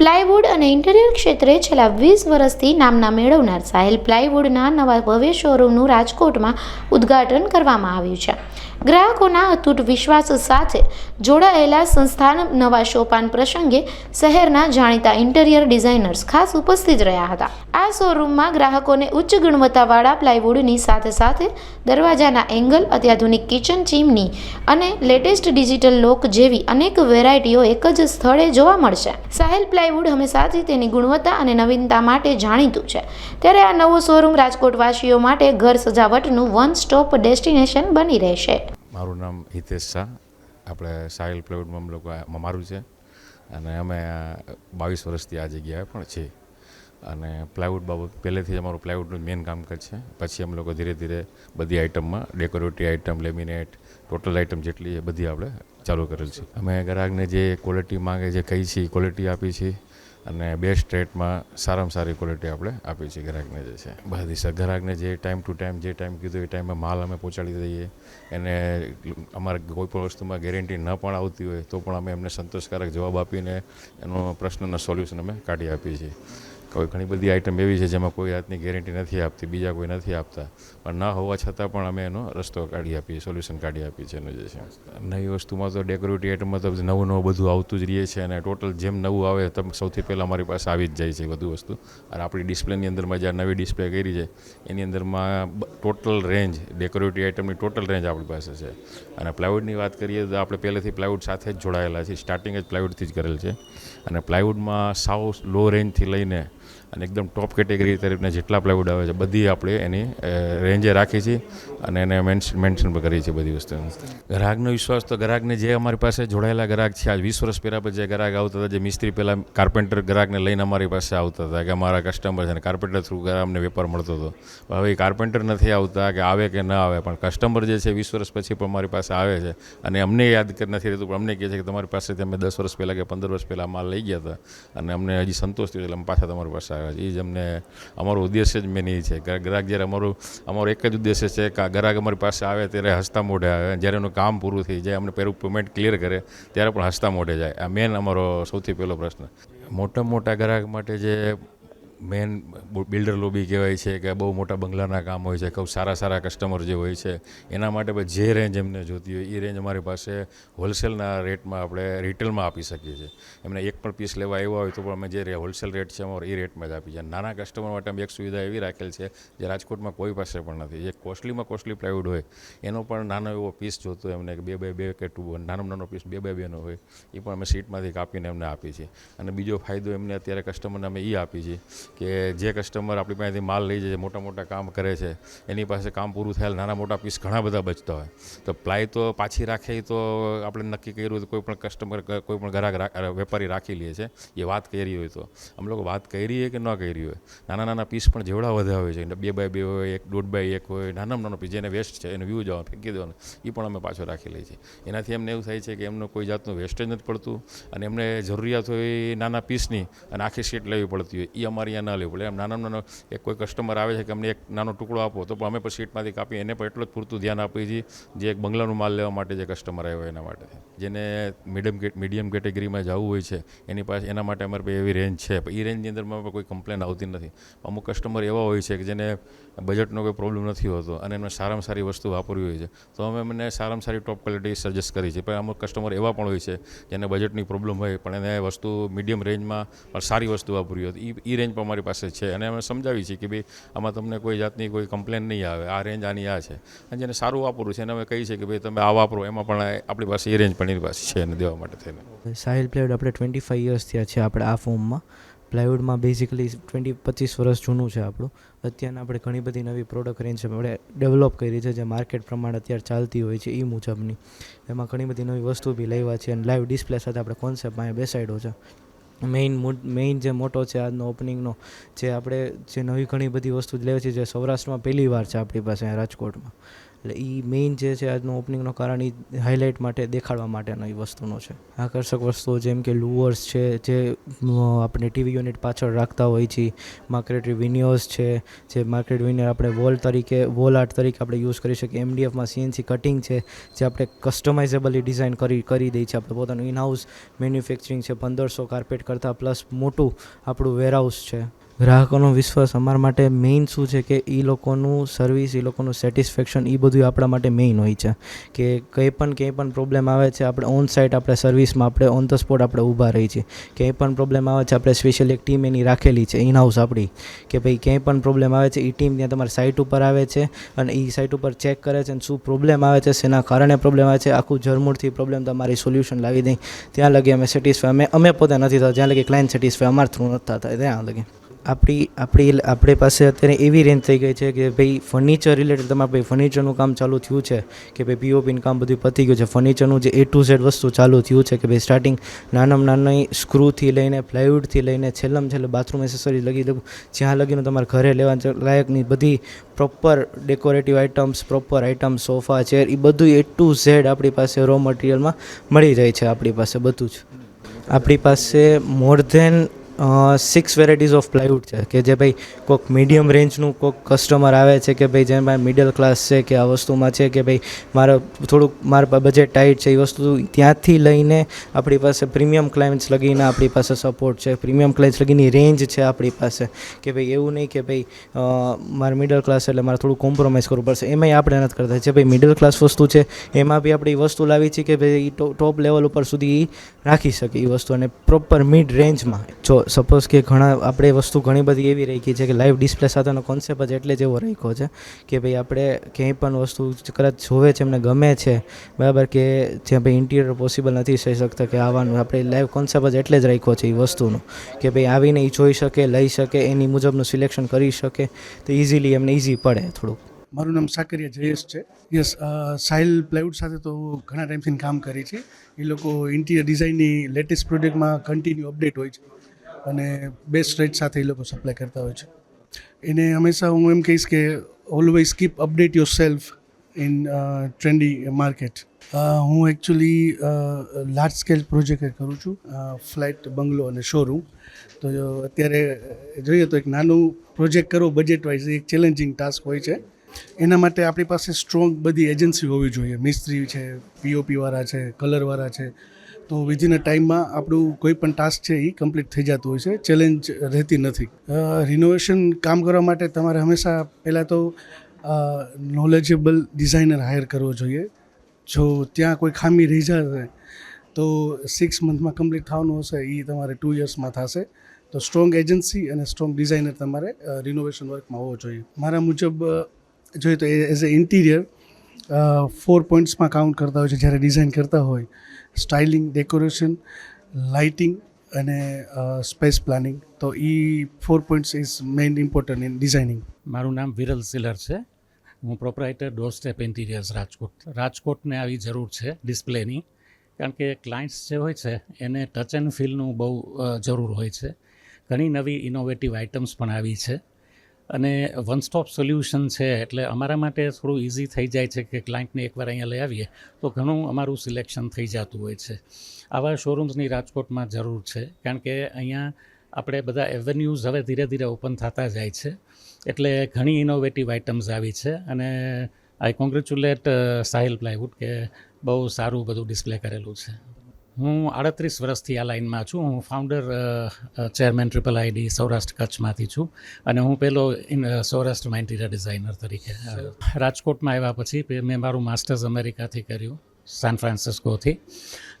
Plywood અને interior ક્ષેત્રે છેલ્લા વીસ વર્ષથી નામના મેળવનાર સાહેલ પ્લાયવુડના નવા ભવ્ય શોરૂમનું રાજકોટમાં ઉદ્ઘાટન કરવામાં આવ્યું છે. ગ્રાહકોના અતૂટ વિશ્વાસ સાથે જોડાયેલા સંસ્થાન નવા સોપાન પ્રસંગે શહેરના જાણીતા ઇન્ટિરિયર ડિઝાઇનર્સ ખાસ ઉપસ્થિત રહ્યા હતા. આ શોરૂમમાં ગ્રાહકોને ઉચ્ચ ગુણવત્તાવાળા પ્લાયવુડની સાથે સાથે દરવાજાના એંગલ, અત્યાધુનિક કિચન ચીમની અને લેટેસ્ટ ડિજિટલ લોક જેવી અનેક વેરાયટીઓ એક જ સ્થળે જોવા મળશે. સાહેલ પ્લાયવુડ હંમેશાથી તેની ગુણવત્તા અને નવીનતા માટે જાણીતું છે. ત્યારે આ નવો શોરૂમ રાજકોટવાસીઓ માટે ઘર સજાવટનું વન સ્ટોપ ડેસ્ટિનેશન બની રહેશે. મારું નામ હિતેશ શાહ. આપણે સાહિલ પ્લાયવુડમાં અમે લોકો મારું છે. અને અમે બાવીસ વર્ષથી આ જગ્યાએ પણ છીએ. અને પ્લાયવુડ બાબત, પહેલેથી જ અમારું પ્લાયવુડનું મેઇન કામકાજ છે. પછી અમે લોકો ધીરે ધીરે બધી આઇટમમાં decorative item laminate total item જેટલી એ બધી આપણે ચાલુ કરેલ છે. અમે ગ્રાહકને જે ક્વોલિટી માંગે જે કહી છીએ ક્વોલિટી આપી છીએ અને બેસ્ટ રેટમાં સારામાં સારી ક્વોલિટી આપણે આપી છીએ ગ્રાહકને જે છે. બધી ગ્રાહકને જે ટાઈમ ટુ ટાઈમ જે ટાઈમ કીધું એ ટાઈમમાં માલ અમે પહોંચાડી દઈએ. એને અમારે કોઈ પણ વસ્તુમાં ગેરંટી ન પણ આવતી હોય તો પણ અમે એમને સંતોષકારક જવાબ આપીને એનો પ્રશ્નના સોલ્યુશન અમે કાઢી આપીએ છીએ. કોઈ ઘણી બધી આઇટમ એવી છે જેમાં કોઈ જાતની ગેરંટી નથી આપતી, બીજા કોઈ નથી આપતા. પણ ના હોવા છતાં પણ અમે એનો રસ્તો કાઢી આપીએ સોલ્યુશન કાઢી આપીએ છીએ એનું જે છે. નવી વસ્તુમાં તો ડેકોરેટિવ આઇટમમાં તો નવું નવું બધું આવતું જ રહે છે અને ટોટલ જેમ નવું આવે તેમ સૌથી પહેલાં અમારી પાસે આવી જ જાય છે બધું વસ્તુ. અને આપણી ડિસ્પ્લેની અંદરમાં જે નવી ડિસ્પ્લે કરી છે, એની અંદરમાં ટોટલ રેન્જ ડેકોરેટિવ આઇટમની ટોટલ રેન્જ આપણી પાસે છે. અને પ્લાયવુડની વાત કરીએ તો આપણે પહેલેથી પ્લાયવુડ સાથે જ જોડાયેલા છીએ સ્ટાર્ટિંગ જ પ્લાયવુડથી જ કરેલ છે. અને પ્લાયવુડમાં સાવ લો રેન્જથી લઈને અને એકદમ ટોપ કેટેગરી તરફના જેટલા પ્લાયવુડ આવે છે, બધી આપણે એની રેન્જે રાખી છે અને એને મેન્શન મેન્શન પણ કરી છે બધી વસ્તુ ગ્રાહકનો વિશ્વાસ તો ગ્રાહકને જે અમારી પાસે જોડાયેલા ગ્રાહક છે, આજ વીસ વર્ષ પહેલાં જે ગ્રાહક આવતા હતા, જે મિસ્ત્રી પહેલાં કાર્પેન્ટર ગ્રાહકને લઈને અમારી પાસે આવતા હતા, કે અમારા કસ્ટમર છે અને કાર્પેન્ટર થ્રુ અમને વેપાર મળતો હતો. હવે કાર્પેન્ટર નથી આવતા, કે આવે કે ન આવે, પણ કસ્ટમર જે છે, વીસ વર્ષ પછી પણ અમારી પાસે આવે છે અને અમને યાદ નથી રહેતું, પણ અમને કહે છે કે તમારી પાસેથી અમે દસ વર્ષ પહેલાં કે પંદર વર્ષ પહેલાં માલ લઈ ગયા હતા અને અમને હજી સંતોષ થયો એટલે અમે પાછા તમારી પાસે એ જ અમને, અમારો ઉદ્દેશ્ય જ મેન એ છે. ગ્રાહક જ્યારે અમારું, અમારો એક જ ઉદ્દેશ્ય છે કે ગ્રાહક અમારી પાસે આવે ત્યારે હસતા મોઢે આવે. જ્યારે એનું કામ પૂરું થઈ જાય, અમને પહેલું પેમેન્ટ ક્લિયર કરે, ત્યારે પણ હસતા મોઢે જાય. આ મેન અમારો સૌથી પહેલો પ્રશ્ન. મોટા મોટા ગ્રાહક માટે જે મેન બિલ્ડર લોબી કહેવાય છે કે બહુ મોટા બંગલાના કામ હોય છે, ખૂબ સારા સારા કસ્ટમર જે હોય છે, એના માટે જે રેન્જ એમને જોતી હોય, એ રેન્જ અમારી પાસે હોલસેલના રેટમાં આપણે રિટેલમાં આપી શકીએ છીએ. એમને એક પણ પીસ લેવા આવ્યા હોય તો પણ અમે જે હોલસેલ રેટ છે અમારો એ રેટમાં જ આપી છે નાના કસ્ટમર માટે અમે એક સુવિધા એવી રાખેલ છે જે રાજકોટમાં કોઈ પાસે પણ નથી. જે કોસ્ટલીમાં કોસ્ટલી પ્લાયવુડ હોય, એનો પણ નાનો એવો પીસ જોતો હોય એમને કે બે બે બે કે ટુ નાનો નાનો પીસ બે બે બેનો હોય, એ પણ અમે સીટમાંથી કાપીને એમને આપીએ છીએ. અને બીજો ફાયદો એમને અત્યારે કસ્ટમરને અમે એ આપીએ છીએ કે જે કસ્ટમર આપણી પાસેથી માલ લઈ જાય મોટા મોટા કામ કરે છે, એની પાસે કામ પૂરું થયેલ નાના મોટા પીસ ઘણા બધા બચતા હોય. તો પ્લાય તો પાછી રાખે તો આપણે નક્કી કર્યું કોઈ પણ કસ્ટમર કોઈ પણ ગ્રાહક વેપારી રાખી લે છે, એ વાત કરી હોય તો. અમે લોકો વાત કરી હોય કે ન કરી હોય, નાના નાના પીસ પણ જેવડા વધ્યા હોય છે, બે બાય બે હોય, એક દોઢ બાય એક હોય નાનામાં નાનો પીસ જેને વેસ્ટ છે, એને વ્યૂ જવાનું, ફેંકી દેવાનું એ પણ અમે પાછો રાખી લઈએ છીએ. એનાથી એમને એવું થાય છે કે એમનો કોઈ જાતનું વેસ્ટેજ નથી પડતું અને એમને જરૂરિયાત હોય નાના પીસની અને આખી સીટ લેવી પડતી હોય. એ અમારે અહીંયા ન લેવું. પડે એમ નાના નાનો એક કોઈ કસ્ટમર આવે છે કે અમને એક નાનો ટુકડો આપો, તો પણ અમે પણ સીટમાંથી કાપી એને પણ એટલું જ પૂરતું ધ્યાન આપીએ છીએ જે એક બંગલાનું માલ લેવા માટે જે કસ્ટમર આવ્યો એના માટે. જેને મીડિયમ મીડિયમ કેટેગરીમાં જવું હોય છે, એની પાસે, એના માટે અમારે એવી રેન્જ છે. એ રેન્જની અંદરમાં પણ કોઈ કમ્પ્લેન આવતી નથી. અમુક કસ્ટમર એવા હોય છે કે જેને બજેટનો કોઈ પ્રોબ્લેમ નથી હોતો અને એમને સારામાં સારી વસ્તુ વાપરવી હોય છે. તો અમે એમને સારામાં સારી ટોપ ક્વોલિટી સજેસ્ટ કરી છે. પણ અમુક કસ્ટમર એવા પણ હોય છે જેને બજેટની પ્રોબ્લેમ હોય પણ એને વસ્તુ મીડિયમ રેન્જમાં સારી વસ્તુ વાપરવી હોય એ રેન્જ પણ અમારી પાસે છે. અને અમે સમજાવી છીએ કે ભાઈ આમાં તમને કોઈ જાતની કોઈ કમ્પ્લેન નહીં આવે. આ રેન્જ આની આ છે. અને જેને સારું વાપરવું છે એને અમે કહીએ છીએ કે ભાઈ તમે આ વાપરો, એમાં પણ આપણી પાસે એ રેન્જ પણ એની પાસે છે એને દેવા માટે થઈને. સાહિલ પ્લાયવુડ આપણે ટ્વેન્ટી ફાઈવ યર્સ થયા છે આપણે આ ફોર્મમાં પ્લાયવુડમાં બેઝિકલી ટ્વેન્ટી પચીસ વર્ષ જૂનું છે આપણું. અત્યારના આપણે ઘણી બધી નવી પ્રોડક્ટ રેન્જ આપણે ડેવલપ કરી છે, જે માર્કેટ પ્રમાણે અત્યારે ચાલતી હોય છે એ મુજબની. એમાં ઘણી બધી નવી વસ્તુ બી લેવા છે અને લાઈવ ડિસ્પ્લે સાથે આપણે કોન્સેપ્ટ અહીંયા બેસાડ્યો છે. મેઇન મેઇન જે મોટો છે આજનો ઓપનિંગનો જે આપણે જે નવી ઘણી બધી વસ્તુ લેવી છે, જે સૌરાષ્ટ્રમાં પહેલી વાર છે આપણી પાસે રાજકોટમાં. એટલે એ મેઇન જે છે આજનું ઓપનિંગનું કારણ એ હાઇલાઇટ માટે દેખાડવા માટેનો એ વસ્તુનો છે. આકર્ષક વસ્તુઓ જેમ કે લુઅર્સ છે, જે આપણે ટીવી યુનિટ પાછળ રાખતા હોય છે માર્કેટરી વિનિયોઝ છે, જે માર્કેટ વિનિયર આપણે વોલ તરીકે વોલ આર્ટ તરીકે આપણે યુઝ કરી શકીએ. એમડીએફમાં સીએનસી કટિંગ છે, જે આપણે કસ્ટમાઇઝેબલી ડિઝાઇન કરી કરી દઈએ છીએ આપણે. પોતાનું ઇનહાઉસ મેન્યુફેક્ચરિંગ છે, પંદરસો કાર્પેટ કરતાં પ્લસ મોટું આપણું વેરહાઉસ છે. ગ્રાહકોનો વિશ્વાસ અમારા માટે મેઇન શું છે કે એ લોકોનું સર્વિસ એ લોકોનું સેટિસ્ફેક્શન એ બધું આપણા માટે મેઇન હોય છે. કે કંઈ પણ કંઈ પણ પ્રોબ્લેમ આવે છે, આપણે ઓન સાઇટ આપણે સર્વિસમાં આપણે ઓન ધ સ્પોટ આપણે ઊભા રહી છીએ. કંઈ પણ પ્રોબ્લેમ આવે છે, આપણે સ્પેશિયલી એક ટીમ એની રાખેલી છે ઇનહાઉસ આપણી. કે ભાઈ ક્યાંય પણ પ્રોબ્લેમ આવે છે એ ટીમ ત્યાં તમારી સાઇટ ઉપર આવે છે અને એ સાઇટ ઉપર ચેક કરે છે અને શું પ્રોબ્લેમ આવે છે, શેના કારણે પ્રોબ્લેમ આવે છે, આખું જરમૂળથી પ્રોબ્લેમ તમારી સોલ્યુશન લાવી દઈ. ત્યાં લગી અમે સેટિસ્ફાય અમે અમે પોતે નથી થતા, જ્યાં લગી ક્લાયન્ટ સેટિસ્ફાય અમારા થ્રુ નથી થતા, ત્યાં લગી. આપણી આપણી આપણી પાસે અત્યારે એવી રેન્જ થઈ ગઈ છે કે ભાઈ ફર્નિચર રિલેટેડ તમારે ભાઈ ફર્નિચરનું કામ ચાલુ થયું છે, કે ભાઈ પીઓપીનું કામ બધું પતી ગયું છે. ફર્નિચરનું જે એ ટુ ઝેડ વસ્તુ ચાલુ થયું છે કે ભાઈ સ્ટાર્ટિંગ નાનામાં નાની સ્ક્રૂથી લઈને પ્લાયવુડથી લઈને છેલ્લામાં છેલ્લે બાથરૂમ એસેસરી લગી લગું જ્યાં લગીને તમારે ઘરે લેવા લાયકની બધી proper decorative items proper items sofa chair એ બધું એ ટુ ઝેડ આપણી પાસે રો મટીરિયલમાં મળી જાય છે આપણી પાસે બધું જ. આપણી પાસે more than six varieties of plywood છે, કે જે ભાઈ કોઈક મીડિયમ રેન્જનું કોઈક કસ્ટમર આવે છે કે ભાઈ જેમાં મિડલ ક્લાસ છે કે આ વસ્તુમાં છે કે ભાઈ મારે થોડુંક મારા બજેટ ટાઈટ છે, એ વસ્તુ ત્યાંથી લઈને આપણી પાસે પ્રીમિયમ ક્લાઇન્ટ્સ લગીને આપણી પાસે સપોર્ટ છે પ્રીમિયમ ક્લાઇન્ટ્સ લગીની રેન્જ છે આપણી પાસે. કે ભાઈ એવું નહીં કે ભાઈ મારે મિડલ ક્લાસ એટલે મારે થોડું કોમ્પ્રોમાઇઝ કરવું પડશે. એમાંય આપણે નથી કરતા. જે ભાઈ મિડલ ક્લાસ વસ્તુ છે, એમાં બી આપણે વસ્તુ લાવી છે કે ભાઈ ટોપ લેવલ ઉપર સુધી રાખી શકે એ વસ્તુ અને પ્રોપર મિડ રેન્જમાં જો સપોઝ કે ઘણા, આપણે વસ્તુ ઘણી બધી એવી રાખી છે કે લાઈવ ડિસ્પ્લે સાથેનો કોન્સેપ્ટ જ એટલે જ એવો રાખ્યો છે કે ભાઈ આપણે ક્યાંય પણ વસ્તુ કદાચ જોવે છે, એમને ગમે છે, બરાબર કે જ્યાં ભાઈ ઇન્ટિરિયર પોસિબલ નથી થઈ શકતા કે આવવાનું આપણે લાઈવ કોન્સેપ્ટ જ એટલે જ રાખ્યો છે એ વસ્તુનો કે ભાઈ આવીને એ જોઈ શકે, લઈ શકે, એની મુજબનું સિલેક્શન કરી શકે, તો ઇઝીલી એમને ઇઝી પડે થોડુંક. મારું નામ સાકરિયા જયેશ છે. યસ સાહિલ પ્લાયવુડ સાથે તો ઘણા ટાઈમથી કામ કરી છે. એ લોકો ઇન્ટિરિયર ડિઝાઇનની લેટેસ્ટ પ્રોડક્ટમાં કન્ટિન્યુ અપડેટ હોય છે. અને બેસ્ટ રેટ સાથે એ લોકો સપ્લાય કરતા હોય છે. એને હંમેશા હું એમ કહીશ કે always keep update yourself in trendy market હું એકચ્યુઅલી લાર્જ સ્કેલ પ્રોજેક્ટ કરું છું ફ્લેટ બંગલો અને શોરૂમ તો અત્યારે જોઈએ તો એક નાનું પ્રોજેક્ટ કરવો બજેટ વાઇઝ એક ચેલેન્જિંગ ટાસ્ક હોય છે. એના માટે આપણી પાસે સ્ટ્રોંગ બધી એજન્સી હોવી જોઈએ. મિસ્ત્રી છે પીઓપી વાળા છે કલરવાળા છે. તો વિધિન અ ટાઈમમાં આપણું કોઈ પણ ટાસ્ક છે એ કમ્પ્લીટ થઈ જતું હોય છે ચેલેન્જ રહેતી નથી. રિનોવેશન કામ કરવા માટે તમારે હંમેશા પહેલાં તો નોલેજેબલ ડિઝાઇનર હાયર કરવો જોઈએ. જો ત્યાં કોઈ ખામી રહી જાય તો સિક્સ મંથમાં કમ્પ્લીટ થવાનું હશે, એ તમારે ટુ યર્સમાં થશે. તો સ્ટ્રોંગ એજન્સી અને સ્ટ્રોંગ ડિઝાઇનર તમારે રિનોવેશન વર્કમાં હોવો જોઈએ. મારા મુજબ જોઈએ તો એઝ એ ઇન્ટિરિયર ફોર પોઈન્ટ્સમાં કાઉન્ટ કરતા હોય છે, જ્યારે ડિઝાઇન કરતા હોય સ્ટાઇલિંગ, ડેકોરેશન, લાઇટિંગ અને સ્પેસ પ્લાનિંગ. તો એ four points is main important in designing મારું નામ વિરલ સિલર છે. હું proprietor doorstep interiors Rajkot. રાજકોટને આવી જરૂર છે ડિસ્પ્લેની. કારણ કે ક્લાયન્ટ્સ જે હોય છે, એને ટચ એન્ડ ફીલનું બહુ જરૂર હોય છે. ઘણી નવી ઇનોવેટિવ આઇટમ્સ પણ આવી છે. અને વન સ્ટોપ સોલ્યુશન છે, એટલે અમારા માટે થોડું ઇઝી થઈ જાય છે કે ક્લાયન્ટને એકવાર અહીંયા લઈ આવીએ, તો ઘણું અમારું સિલેક્શન થઈ જતું હોય છે. આવા શોરૂમ્સની રાજકોટમાં જરૂર છે, કારણ કે અહીંયા આપણે બધા એવન્યુઝ હવે ધીરે ધીરે ઓપન થતા જાય છે. એટલે ઘણી ઇનોવેટિવ આઇટમ્સ આવી છે અને આઈ કોંગ્રેચ્યુલેટ સાહિલ પ્લાયવુડ કે બહુ સારું બધું ડિસ્પ્લે કરેલું છે. હું આડત્રીસ વર્ષથી આ લાઇનમાં છું. હું founder chairman triple ID Saurashtra કચ્છમાંથી છું અને હું ઇન સૌરાષ્ટ્રમાં ઇન્ટિરિયર ડિઝાઇનર તરીકે રાજકોટમાં આવ્યા પછી મેં મારું માસ્ટર્સ અમેરિકાથી કર્યું સાન ફ્રાન્સિસ્કોથી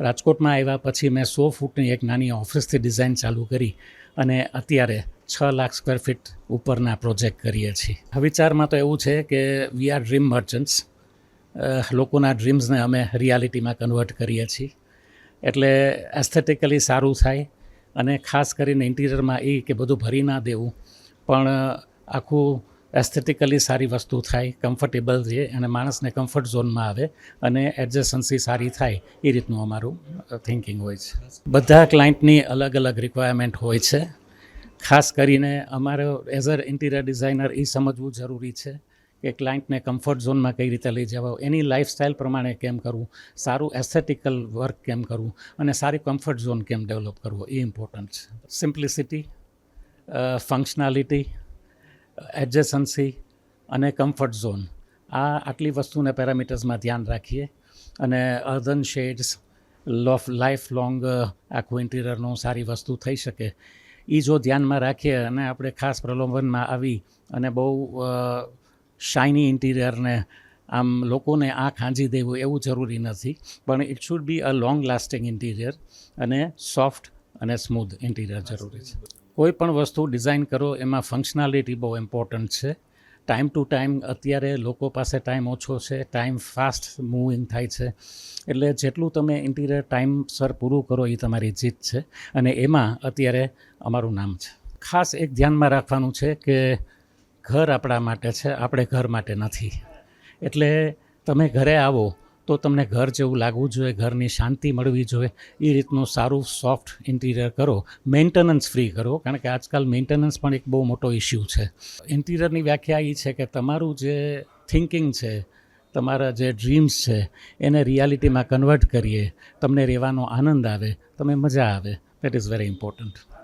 રાજકોટમાં આવ્યા પછી મેં સો ફૂટની એક નાની ઓફિસથી ડિઝાઇન ચાલુ કરી અને અત્યારે છ લાખ સ્ક્વેર ફીટ ઉપરના પ્રોજેક્ટ કરીએ છીએ. વિચારમાં તો એવું છે કે વી આર ડ્રીમ મર્ચન્ટ્સ લોકોના ડ્રીમ્સને અમે રિયાલિટીમાં કન્વર્ટ કરીએ છીએ. એટલે એસ્થેટિકલી સારું થાય અને ખાસ કરીને ઇન્ટિરિયરમાં એ કે બધું ભરી ના દેવું. પણ આખું એસ્થેટિકલી સારી વસ્તુ થાય કમ્ફર્ટેબલ રહે અને માણસને કમ્ફર્ટ ઝોનમાં આવે અને એડજસ્ટન્સી સારી થાય, એ રીતનું અમારું થિંકિંગ હોય છે. બધા ક્લાયન્ટની અલગ અલગ રિક્વાયરમેન્ટ હોય છે. ખાસ કરીને અમારો એઝ અ ઇન્ટિરિયર ડિઝાઇનર એ સમજવું જરૂરી છે. કે ક્લાયન્ટને કમ્ફર્ટ ઝોનમાં કઈ રીતે લઈ જવા એની લાઇફસ્ટાઇલ પ્રમાણે કેમ કરવું, સારું એસ્થેટિકલ વર્ક કેમ કરવું અને સારી કમ્ફર્ટ ઝોન કેમ ડેવલપ કરવો, એ ઇમ્પોર્ટન્ટ છે. સિમ્પ્લિસિટી ફંક્શનાલિટી એડજસન્સી અને કમ્ફર્ટ ઝોન આ આટલી વસ્તુને પેરામીટર્સમાં ધ્યાન રાખીએ અને અર્ધન શેડ્સ લોફ લાઈફ લોંગ આખું ઇન્ટિરિયરનું સારી વસ્તુ થઈ શકે. એ જો ધ્યાનમાં રાખીએ અને આપણે ખાસ પ્રલોભનમાં આવી અને બહુ શાઇની ઇન્ટિરિયરને આમ લોકોને આ ખાંજી દેવું એવું જરૂરી નથી. પણ it should be a long lasting interior અને સોફ્ટ અને સ્મૂધ ઇન્ટિરિયર જરૂરી છે. કોઈ પણ વસ્તુ ડિઝાઇન કરો, એમાં ફંક્શનાલિટી બહુ ઇમ્પોર્ટન્ટ છે. ટાઈમ ટુ ટાઈમ અત્યારે લોકો પાસે ટાઈમ ઓછો છે ટાઈમ ફાસ્ટ મૂવિંગ થાય છે. એટલે જેટલું તમે ઇન્ટિરિયર ટાઈમસર પૂરું કરો એ તમારી જીત છે અને એમાં અત્યારે અમારું નામ છે. ખાસ એક ધ્યાનમાં રાખવાનું છે કે ઘર આપણા માટે છે, આપણે ઘર માટે નથી. એટલે તમે ઘરે આવો તો તમને ઘર જેવું લાગવું જોઈએ, ઘરની શાંતિ મળવી જોઈએ. એ રીતનું સારું સોફ્ટ ઇન્ટિરિયર કરો. મેન્ટેનન્સ ફ્રી કરો, કારણ કે આજકાલ મેન્ટેનન્સ પણ એક બહુ મોટો ઇસ્યુ છે. ઇન્ટિરિયરની વ્યાખ્યા એ છે કે તમારું જે થિંકિંગ છે, તમારા જે ડ્રીમ્સ છે, એને રિયાલિટીમાં કન્વર્ટ કરીએ. તમને રહેવાનો આનંદ આવે, તમે મજા આવે. That is very important